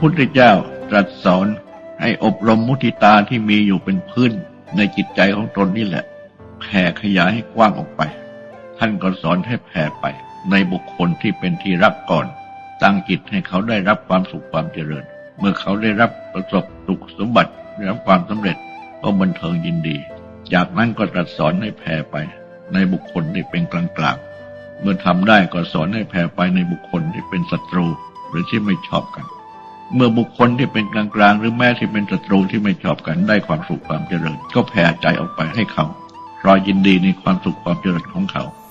พุทธเจ้าตรัสสอนให้อบรมมุทิตาที่มีอยู่เป็นพื้นในจิตใจของตนนี่แหละแผ่ขยายให้กว้างออกไป ท่านก็สอนให้แผ่ไป ในบุคคลที่เป็นที่รักก่อน ตั้งจิตให้เขาได้รับความสุขความเจริญ เมื่อเขาได้รับประสบสุขสมบัติได้รับความสำเร็จก็บันเทิงยินดี จากนั้นก็ตรัสสอนให้แผ่ไป ในบุคคลที่เป็นกลางกลางๆเมื่อทำได้ก็สอนให้แผ่ไปในบุคคลที่เป็นศัตรูหรือที่ไม่ชอบกัน เมื่อบุคคลที่เป็นกลางๆ หรือแม้ที่เป็นศัตรูที่ไม่ชอบกันได้ความสุขความเจริญ ก็แผ่ใจออกไปให้เขารอยยินดีในความสุขความเจริญของเขา「